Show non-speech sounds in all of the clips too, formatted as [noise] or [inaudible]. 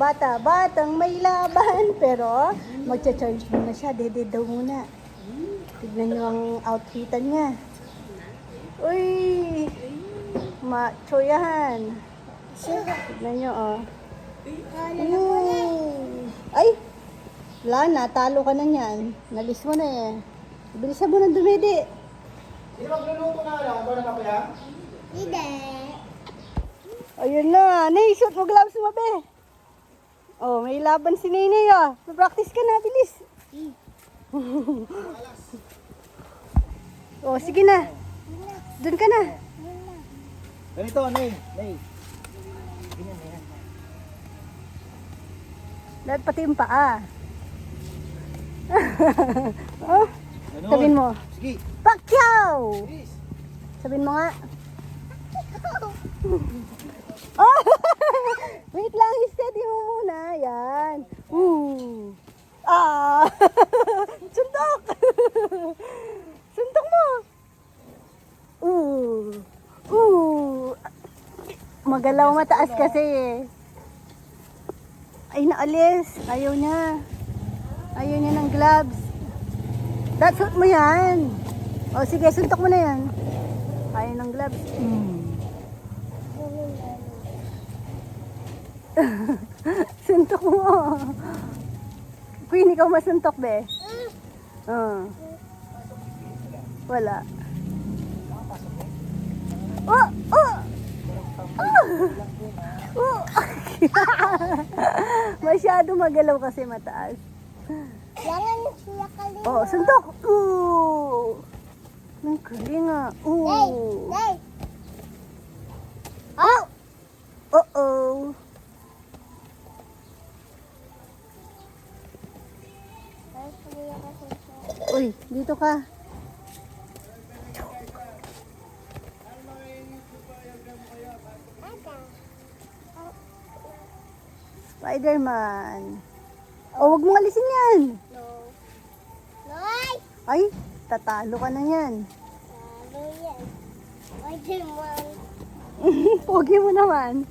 ng bata. Batang may laban. [laughs] Pero, magcha-charge muna siya. Dede daw muna. Tignan niyo ang outfitan niya. Uy! Macho yan. Tignan niyo, oh. Uy! Ay! Wala, natalo ka na niyan. Nalis mo na eh. Bilisan mo na dumidi. Hindi magluluto na lang. Ako na kapaya. Hindi. Ayun na. Nay, shoot mo gloves mo, be. Oh, may laban si Nene, oh. Practice ka na, bilis. [laughs] oh, sige na. Doon ka na. Ganito, Nay. Nay. Ganyan, ganyan. Lahat pati yung paa. [laughs] oh, Ganun. sabihin mo. Sige. Pacquiao! Please. Sabihin mo nga. [laughs] Oh! Wait lang, steady mo muna. Yan. Ooh. Ah! [laughs] Suntok! Suntok [laughs] mo! Ooh. Ooh. Magalaw mataas kasi eh. Ay, naalis. Ayaw niya. Ayaw niya ng gloves. That's what mo yan. O sige, suntok mo na yan. Ayaw ng gloves. Mm. [laughs] [laughs] suntok mo. Queen, ikaw masuntok, be. Ah. Wala. Oh! Oh! Oh! Oh! [laughs] Masyado magalaw kasi mataas. Jangan siya kali. Oh, suntok! Ooh! Ang galing ah. Ooh! hey. Oh! Uh-oh! Uy, dito ka. Spider-Man. Oh, wag mong alisin yan. No. Noy. Ay, tatalo ka na yan. Ano yan? Ay, man. [laughs] Pogi mo naman.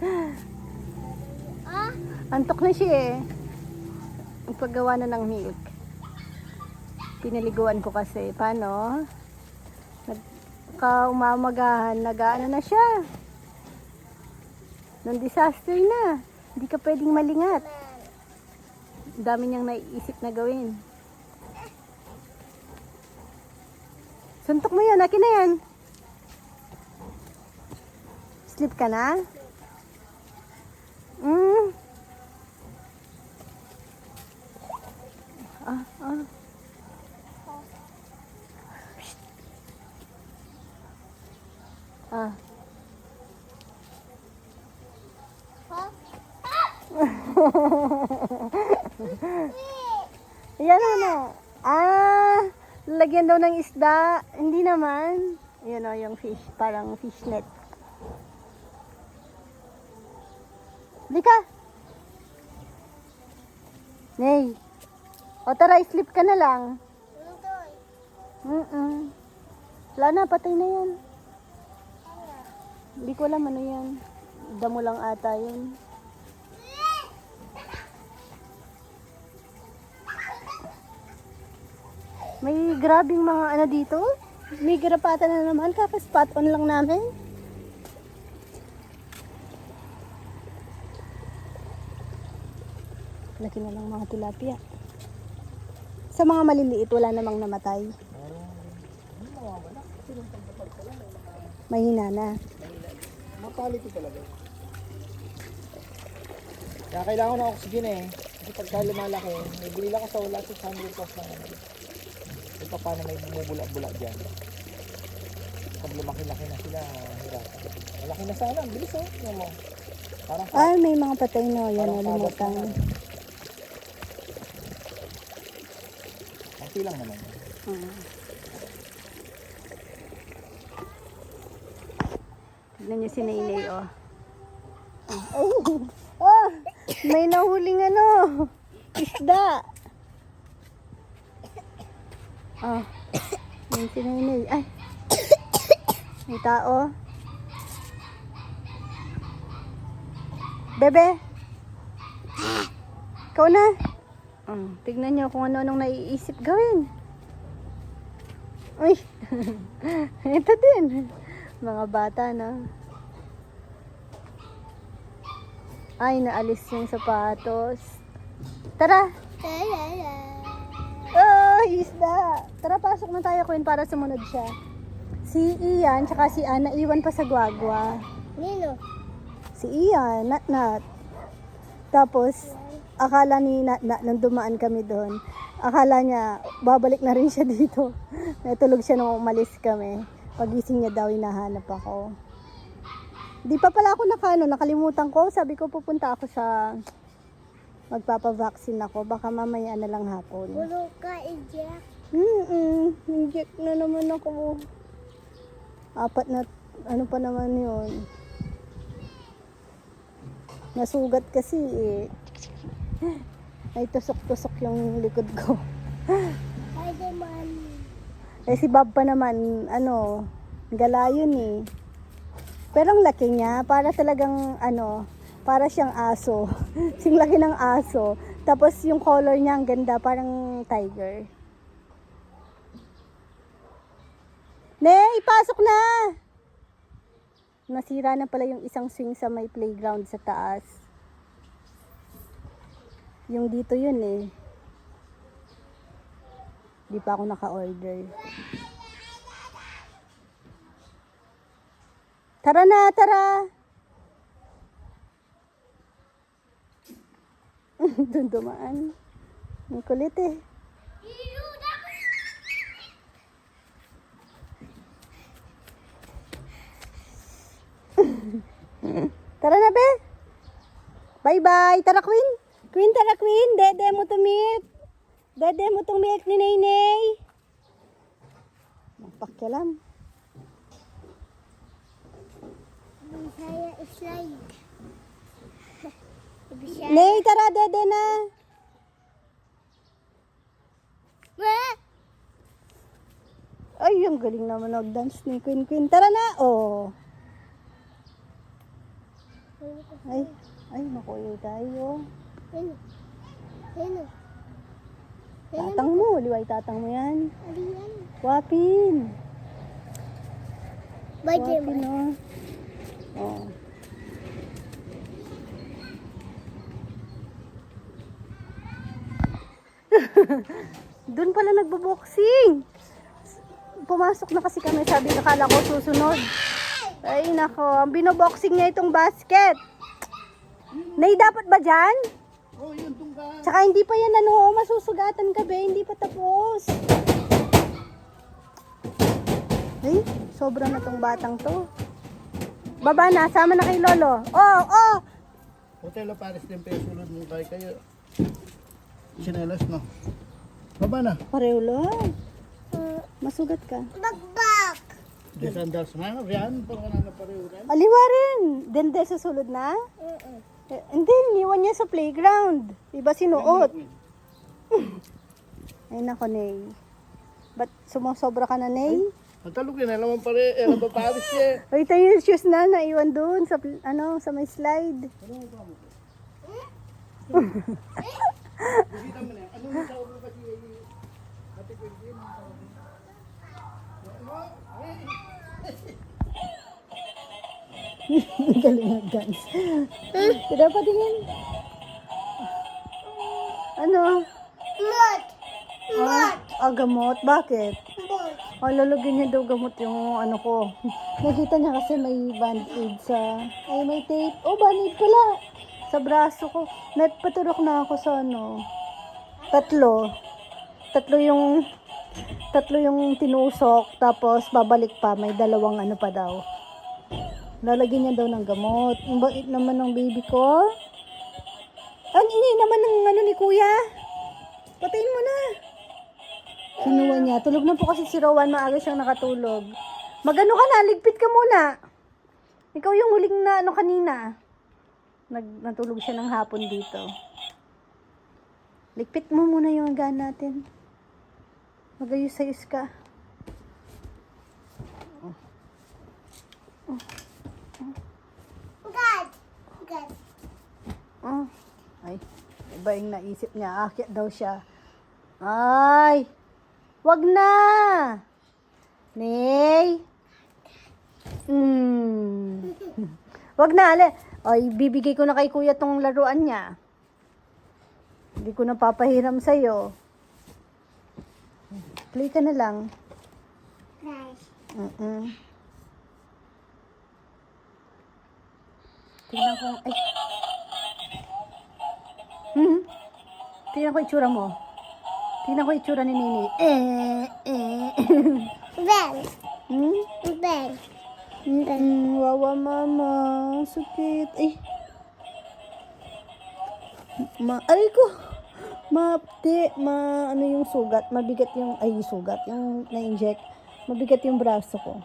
Ah, Antok na siya eh. Ang paggawa na ng milk. Pinaliguan ko kasi. Paano? Nagkaumamagahan, nag-ano na siya. Nung disaster na. Hindi ka pwedeng malingat. Dami niyang naiisip na gawin. Suntok mo yan, akin na yan. Sleep ka na? [laughs] Yan ano. Ah, lagyan daw ng isda. Hindi naman. Yan o, yung fish. Parang fish net. Lika. Nay. O tara, sleep ka na lang. Mm-mm. Wala na, patay na yan. Hindi ko alam ano yan. Damo lang ata yun. May grabing mga ano dito. May garapata na naman. Kaka-spot on lang namin. Laki na lang mga tilapia. Sa mga maliliit, wala namang namatay. Mahina na. Makalito talaga. Kaya kailangan ng oxygen eh. Kasi pagka lumalaki, may bilila ka sa wala 600 plus na Ito pa paano may bumubula-bula dyan. Pag lumaki-laki na sila, hirap. Malaki na sana, ang bilis oh. Tingnan mo. Parang Ah, may mga patay no. Yan Parang lumutang. na. Konti lang naman. Mm. Tignan niyo si Nainay, oh. Oh, [laughs] oh, may nahuling ano, isda. Oh, yan si Nainay. Ay, may tao. Bebe, Ikaw na. Oh, tignan niyo kung ano-anong naiisip gawin. Uy. [laughs] Ito din. Mga bata na. Ay, naalis yung sapatos. Tara. Talala. Isda. Tara, pasok na tayo, Queen, para sumunod siya. Si Ian, tsaka si Ana, iwan pa sa gwagwa. Nino. Si Ian, Nat Nat. Tapos, akala ni Nat Nat, nung dumaan kami doon, akala niya, babalik na rin siya dito. [laughs] Natulog siya nung umalis kami. Pagising niya daw, hinahanap ako. Di pa pala ako nakano, nakalimutan ko. Sabi ko, pupunta ako sa magpapavaksin ako. Baka mamaya na lang hapon. Puro ka, Jack. Mm inject na naman ako. Apat na, ano pa naman yun. Nasugat kasi eh. Ay, tusok-tusok yung likod ko. Spider-Man. Eh, si Bob pa naman, ano, gala yun eh. Pero ang laki niya, para talagang, ano, para siyang aso. [laughs] Sing laki ng aso. Tapos yung color niya, ang ganda, parang tiger. Nay, pasok na! Nasira na pala yung isang swing sa may playground sa taas. Yung dito yun eh. Di pa ako naka-order. Tara na, tara! [laughs] Doon dumaan. Ang kulit eh. [laughs] Tara na, be. Bye-bye. Tara, Queen. Queen, tara, Queen. Dede mo to milk. Dede mo tong milk ni Naynay. Magpakialam. Saya slide. Bisa. Nay, tara, dede na. Wah! Ay, ang galing naman nag-dance ni Queen Queen. Tara na. Oh. Ay, ay, makuya tayo. Tatang mo, liway tatang mo yan. Wapin. Wapin, oh. Oh. [laughs] Doon pala nagbo-boxing. Pumasok na kasi kami, sabi nakala ko susunod. Ay nako, ang binoboxing niya itong basket. Nay, dapat ba dyan? Oh, yun, tungga. Tsaka hindi pa yan ano, masusugatan ka be, hindi pa tapos. Ay, sobra na tong batang to. Baba na, sama na kay Lolo. Oh, oh! Hotel Paris din pa sulod mo kay kayo. Sinelas, no? Baba na. Pareho lang. Masugat ka. Bagbak! Di sandals na. Riyan, pang ka na pareho rin. Aliwa rin. Dende sa sulod na? Eh, hindi, iniwan niya sa playground. Iba sinuot. [clears throat] Ay nako, Nay. Ba't sumusobra ka na, Nay? Ang talog yun, alam mo pare, eh, ba Paris [laughs] eh. Ay, tayo yung shoes na naiwan doon sa, pl- ano, sa may slide. Ano tawag mo? [laughs] Galing na dance. Tira pa tingin. Ano? Mot! Ah, ah, gamot? Bakit? Mot! Oh, lalagyan niya daw gamot yung ano ko. Nakita niya kasi may band-aid sa... Ay, may tape. Oh, band-aid pala. Sa braso ko. Nagpaturok na ako sa ano. Tatlo. Tatlo yung... Tatlo yung tinusok. Tapos babalik pa. May dalawang ano pa daw. Lalagyan niya daw ng gamot. Ang bait naman ng baby ko. Ang ini naman ng ano ni kuya. Patayin mo na. Kinuha niya. Tulog na po kasi si Rowan. Maaga siyang nakatulog. Magano ka na? Ligpit ka muna. Ikaw yung huling na ano kanina. Nag, natulog siya ng hapon dito. Ligpit mo muna yung gaan natin. Magayos-ayos ka. God! God! Oh. Ay. Iba yung naisip niya. Akyat daw siya. Ay! Wag na! Nay! Hmm. [laughs] Wag na, ale. Ay, bibigay ko na kay kuya tong laruan niya. Hindi ko na papahiram sa'yo. Play ka na lang. Guys. Mm-mm. Tingnan ko. Ay. Hmm? Tingnan ko itsura mo. Tingnan ko itsura ni Nini. Eh, eh. [laughs] Ben. hmm? Ben. Mm, wawa mama. Sakit. Ay. Ma, ay ko. Mapti, ma, ano yung sugat? Mabigat yung, ay, sugat. Yung na-inject. Mabigat yung braso ko.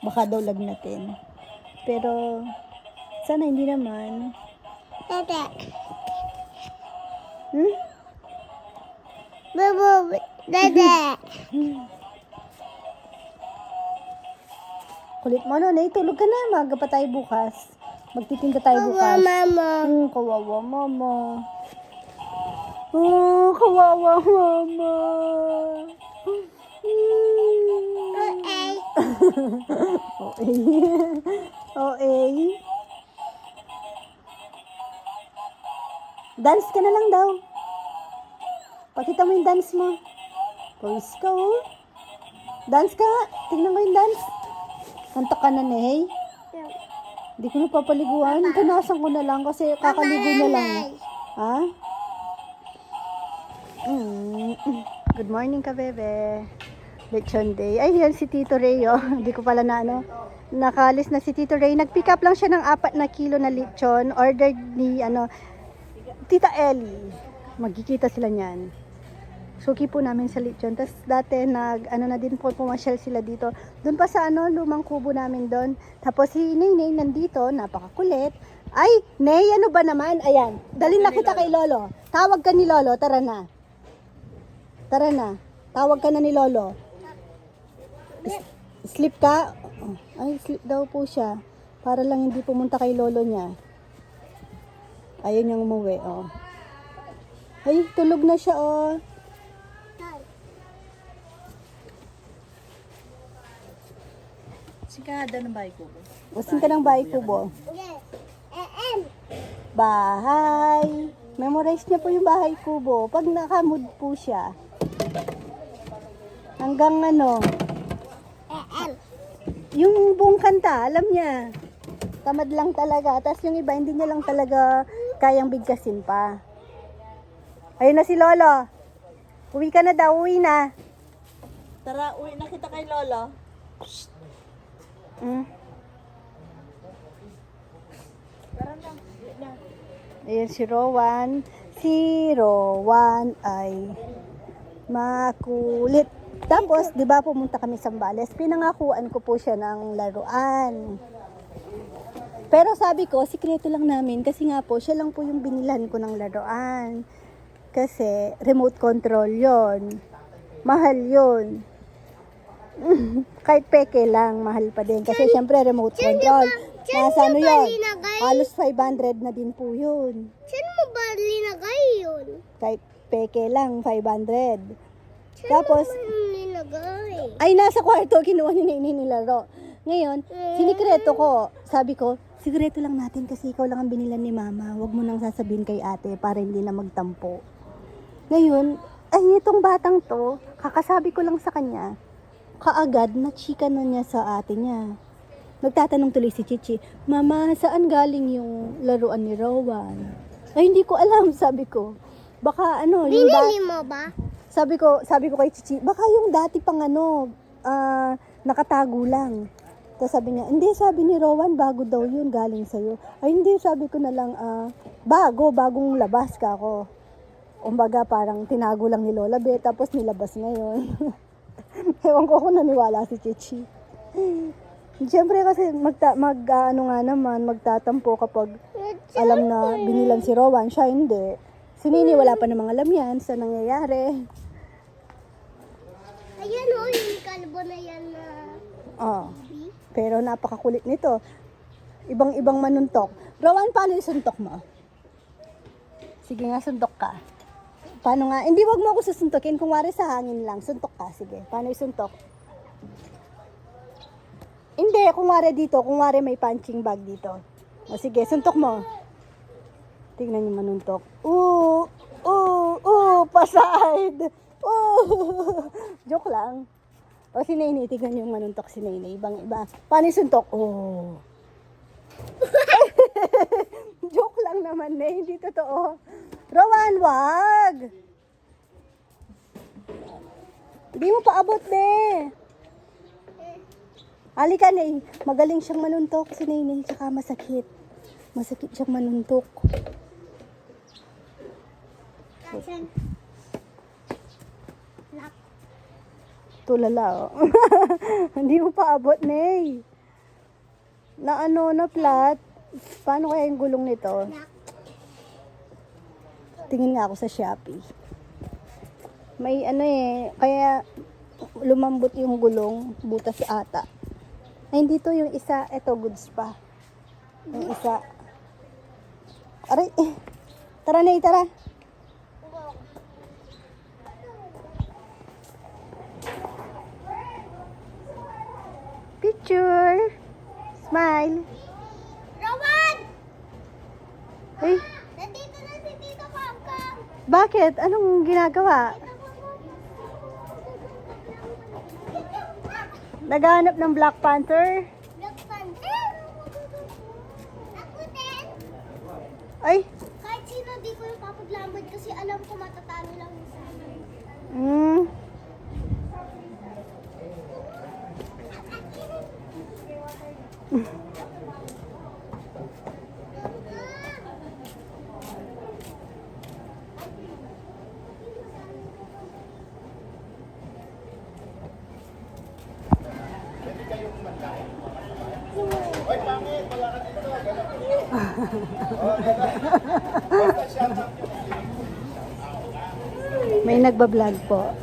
Baka daw lagnatin. Pero, sana hindi naman. Dede. Hmm? Bubu. Dede. Kulit mo, no? Tulog ka na. Maga pa tayo bukas. Magtitinda tayo bukas. mama. Hmm, kawawa mama. Oh, kawawa mama. Hmm. Okay. Okay. okay. Dance ka na lang daw. Pakita mo yung dance mo. Pose ka, oh. Dance ka nga. Tingnan mo yung dance. Kanta ka na, Ney. Hindi ko na papaliguan. Punasan ko na lang kasi kakaligo na lang. Ha? Mm. Good morning ka, bebe. Lechon day. Ay, yan si Tito Ray, oh. [laughs] Hindi ko pala na, ano, nakalis na si Tito Ray. Nag-pick up lang siya ng apat na kilo na lechon. Ordered ni, ano, Tita Ellie. Magkikita sila niyan. Suki po namin sa lechon. Tapos dati, nag, ano na din po, pumasyal sila dito. Doon pa sa, ano, lumang kubo namin doon. Tapos si Nay Nay nandito, napakakulit. Ay, Nay, ano ba naman? Ayan, dalhin na kita kay Lolo. Tawag ka ni Lolo, tara na. Tara na. Tawag ka na ni Lolo. S- Sleep ka? Oh, Ay, sleep daw po siya. Para lang hindi pumunta kay Lolo niya. Ayaw niyang umuwi, oh. Ay, tulog na siya, oh. Sigada ng bahay ko. Gusto ka ng bahay kubo. Yes. Bahay. Memorize niya po yung bahay kubo. Pag nakamood po siya. Hanggang ano, yung buong kanta, alam niya. Tamad lang talaga. Tapos yung iba, hindi niya lang talaga kayang bigkasin pa. Ayun na si Lolo. Uwi ka na daw, uwi na. Tara, uwi na kita kay Lolo. Mm. Ayan si Rowan. Si Rowan ay makulit. Tapos, di ba pumunta kami sa Zambales, pinangakuan ko po siya ng laruan. Pero sabi ko, sikreto lang namin kasi nga po, siya lang po yung binilan ko ng laruan. Kasi remote control yon Mahal yon [laughs] Kahit peke lang, mahal pa din. Kasi syempre remote control. Nasa ano yun? Halos 500 na din po yun. Saan mo ba linagay yun? Kahit peke lang, 500. Saan Tapos, linagay? ay nasa kwarto, kinuha ni Nini nilaro. Ngayon, sinikreto ko. Sabi ko, sikreto lang natin kasi ikaw lang ang binilan ni mama. Huwag mo nang sasabihin kay ate para hindi na magtampo. Ngayon, ay itong batang to, kakasabi ko lang sa kanya, kaagad na chika na niya sa ate niya. Nagtatanong tuloy si Chichi, Mama, saan galing yung laruan ni Rowan? Ay, hindi ko alam, [laughs] sabi ko. Baka ano, yung Binili mo ba? sabi ko, sabi ko kay Chichi, baka yung dati pang ano, ah, nakatago lang. Tapos sabi niya, hindi, sabi ni Rowan, bago daw yun, galing sa'yo. Ay, hindi, sabi ko na lang, ah, bago, bagong labas ka ako. Umbaga, parang tinago lang ni Lola Be, tapos nilabas ngayon. [laughs] [laughs] Ewan ko kung naniwala si Chichi. Siyempre kasi magta, mag, ah, ano nga naman, magtatampo kapag alam na binilan si Rowan, siya hindi. Si Nini, wala pa namang alam yan sa nangyayari. Ayan o, yung kalbo na yan na Oh. Pero napakakulit nito. Ibang-ibang manuntok. Rowan, paano yung suntok mo? Sige nga, suntok ka. Paano nga? Hindi, wag mo ako susuntokin. Kung wari sa hangin lang, suntok ka. Sige, paano yung suntok? Hindi, kung wari dito, kung wari may punching bag dito. O sige, suntok mo. Tingnan yung manuntok. Oo, oo, oo, paside. Oo. [laughs] Joke lang. O si Nainay, tignan yung manuntok si Nainay. Ibang iba. Paano suntok? Oo. [laughs] Joke lang naman, Nay. Hindi totoo. Rowan, wag! Hindi mo paabot, ne. Halika, Nay. Magaling siyang manuntok si Nainay, tsaka masakit. Masakit siyang manuntok. Tulala, oh. [laughs] Hindi mo paabot, Nay. Na ano, na flat. Paano kaya yung gulong nito? Tingin nga ako sa Shopee. May ano eh, kaya lumambot yung gulong, butas ata. Ay, hindi to yung isa, eto goods pa. Yung isa. Aray, eh. tara na, tara. Picture. Smile. Rowan! Ay, Nandito na si Tito Kamkam! Bakit? Anong ginagawa? Naghahanap ng Black Panther? Black Panther! Ako din! Ay, Kahit sino di ko yung papaglamad kasi alam ko matatalo lang yung sa akin. mm, may nagbablog po.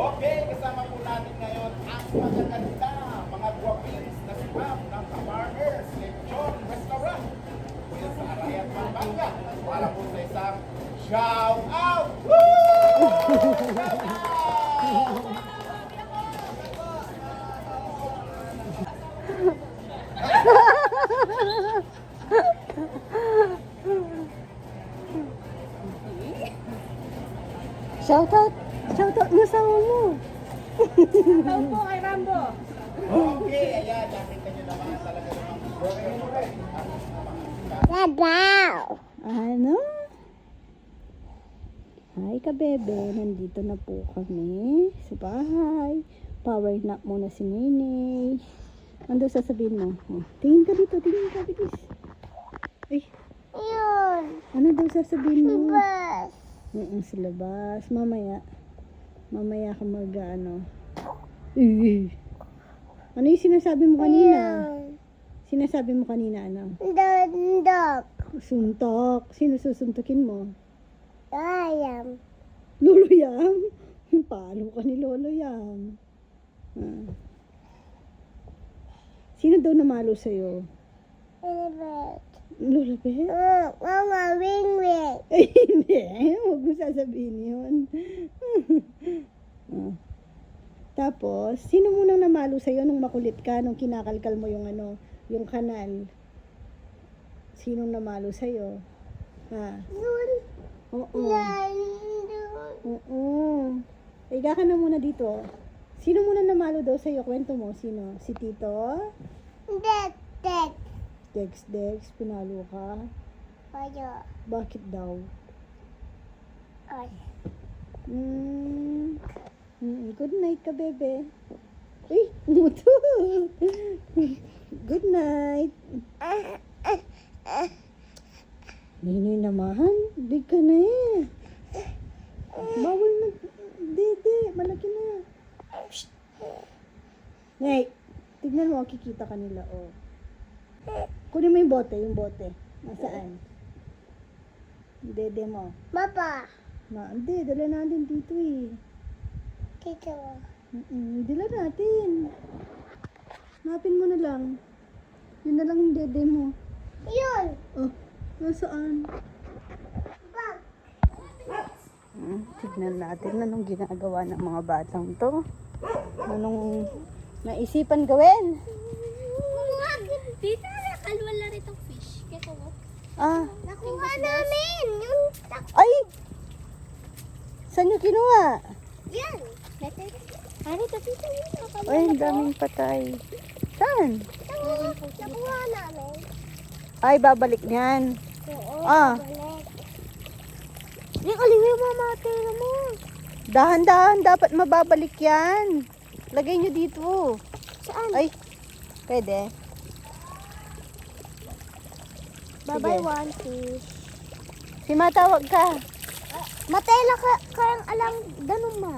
Okay, kasama po natin ngayon ang magaganda, mga guwapins na si Ma'am ng Kamarners Lechon Restaurant. Kuya sa Arayat, Pampanga. Para po sa isang shout out! Woo! Shout out! Shout out, shout out mo sa mo. Okay, ayan, nakita nyo naman talaga naman. Babaw! Ano? Hi ka bebe, nandito na po kami sa bahay. Power nap muna si Nene. Ano sasabihin mo? Oh, tingin ka dito, tingin ka bilis. Ay, Yun! ano daw sasabihin mo? Bus! Oo, sa labas. Mamaya. Mamaya ka mag, ano. Eh. Ano yung sinasabi mo kanina? Sinasabi mo kanina, ano? Dondok! Suntok. Sino susuntukin mo? Ayam! Lolo Yang? [laughs] Paano ka ni Lolo Yang? Ah. Sino daw namalo sa'yo? Elibet! Lola Beth? Mama, wing wing! [laughs] Ay, hindi. Huwag mo sasabihin yun. [laughs] Ah. Tapos, sino munang namalo sa'yo nung makulit ka, nung kinakalkal mo yung ano, yung kanal? Sinong namalo sa'yo? Ha? Yun! Oo. Nandun! Higa ka na muna dito. Sino muna namalo daw sa'yo? Kwento mo. Sino? Si Tito? Det! Det! Dex Dex, pinalo ka. Ayo! Bakit daw? Ay! Mm. Mm, Good night ka, bebe. Uy, muto. [laughs] Good night. Ninoy naman, big ka na eh. Bawal na, dede, malaki na. Ngay, tignan mo, kikita ka nila, oh. Kunin mo yung bote, yung bote. Nasaan? Dede mo. Papa! Ma, hindi, dala natin dito eh. Tito! Mm-mm, dala natin. Hanapin mo na lang. Yun na lang yung dede mo. Yun. Oh, nasaan? Hmm, tignan natin anong ginagawa ng mga batang to. Anong naisipan gawin? Dito na kalwala rito fish. Kaya. Ah, Nakuha namin. Yung ay! Saan nyo kinuha? Yan. Ano ito dito yun? Ay, ang daming patay. Saan? Nakuha namin. Ay, babalik niyan. Oo. Ah. balik. Yung aliwi mamatay na mo. Dahan-dahan, dapat mababalik yan. Lagay nyo dito. Saan? Ay, pwede. Bye-bye, one fish. Si matawag ka. Matela ka kayang alang danong ma.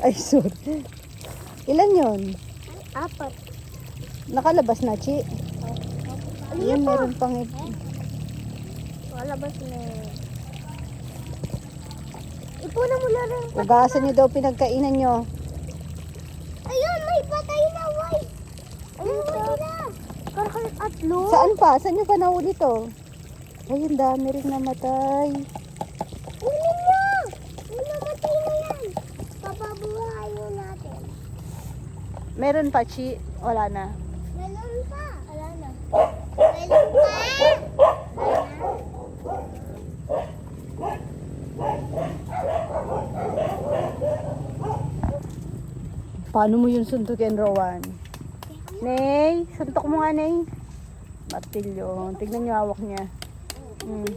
Ay, sorry. Ilan yon? Apat. Nakalabas na, Chi. Yan, meron pang... Wala ba na? Ipunan mo lang rin. Ugasan nyo daw pinagkainan nyo. Ayun, may patay na white. Ayun na. Karkal atlo. Saan pa? Saan nyo pa nahuli to? Ay, ang dami rin namatay. Kunin mo. May namatay na yan. Papabuhayin natin. Meron pa, Chi. Wala na. Meron pa. Wala na. Meron pa. Paano mo yun suntukin, Rowan? Nay, suntok mo nga, Nay. Martilyo. Tignan nyo hawak niya. Hmm.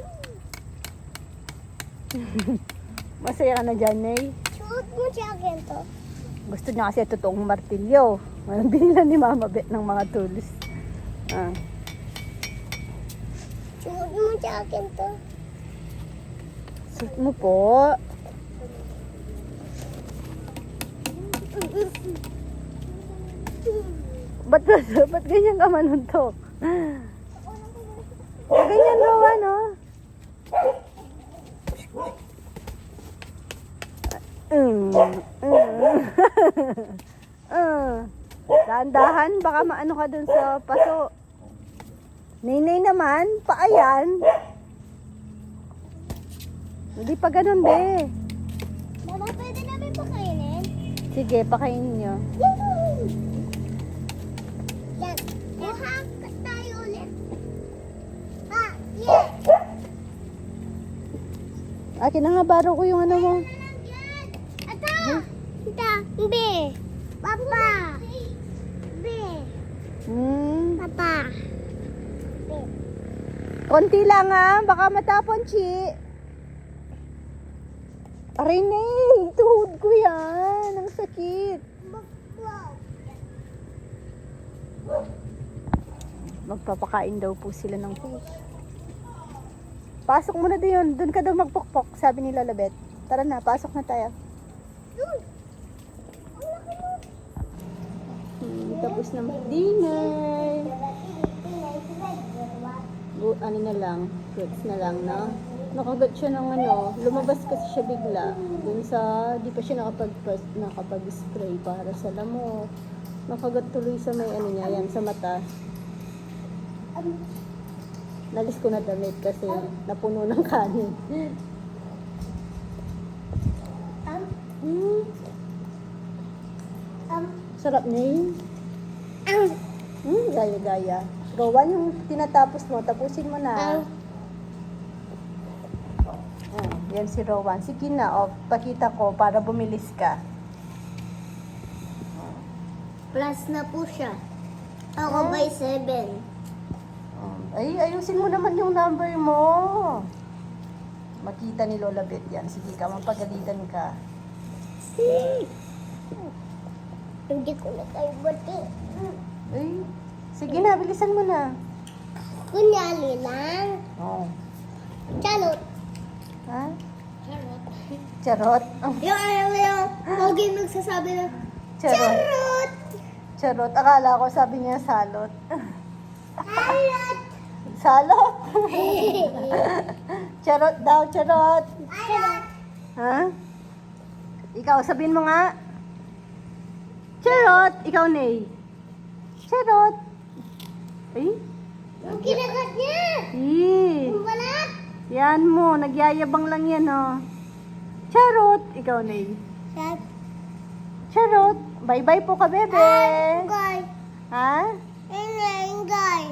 [laughs] Masaya ka na dyan, Nay. Suot mo siya akin to. Gusto niya kasi totoong martilyo. Walang [laughs] binilan ni Mama Bet ng mga tools. Ah. Suot mo siya akin to. Suot mo po. Ba't, ba't ganyan ka manuntok? Ganyan raw ano? Mm, mm. Ah. Dahan-dahan, baka maano ka dun sa paso. Nainay naman, paayan. Hindi pa ganun, be. Sige, pakainin nyo. Yan. Kuha tayo ulit. Ah, yeah. Akin na nga, baro ko yung ano mo. Ata. Ita. B. Papa. B. Hmm. Papa. B. Konti lang ah, baka matapon, Chi. Aray na eh, tuhod ko yan. Ang sakit. Magpapakain daw po sila ng fish. Pasok muna doon, doon ka daw magpukpok, sabi ni Lola Beth. Tara na, pasok na tayo. Hmm, tapos na mag-dinner. Ano na lang, fruits na lang, no? Nakagat siya ng ano, lumabas kasi siya bigla. Dun sa, di pa siya nakapag, nakapag-spray para sa lamok. Nakagat tuloy sa may ano niya, yan, sa mata. Nalis ko na damit kasi napuno ng kanin. Um, sarap niya yun. Hmm, gaya-gaya. Rowan, yung tinatapos mo, tapusin mo na. um. Yan si Rowan. Sige na, oh, pakita ko para bumilis ka. Plus na po siya. Ako by 7. Um, ay, ayusin mo naman yung number mo. Makita ni Lola Beth yan. Sige ka, mapagalitan ka. Hindi ko na kayo bati. Ay, sige na, bilisan mo na. Kunyali lang. Oh. Charot. Ha? Charot. Charot? Oh, Yung ayaw yung pogi nagsasabi na, charot. Charot! Charot. Akala ko sabi niya salot. Charot! Salot? [laughs] charot daw, charot. Charot! Ha? Ikaw, sabihin mo nga. Charot! Ikaw, Nay. Charot! Ay? Yung kinagat niya! Eh. Yung balat! Yan mo, nagyayabang lang yan, oh. Charot! Ikaw, Nay. Sat. Charot! Bye-bye po ka, bebe. Ingay. Ha? Ingay, ingay.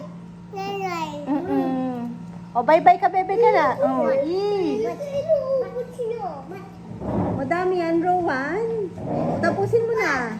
Ingay. Mm-mm. O, bye-bye ka, bebe ka na. Oh, eh. Ba't inuubot sino? Ba't O, dami yan, Rowan. Tapusin mo na.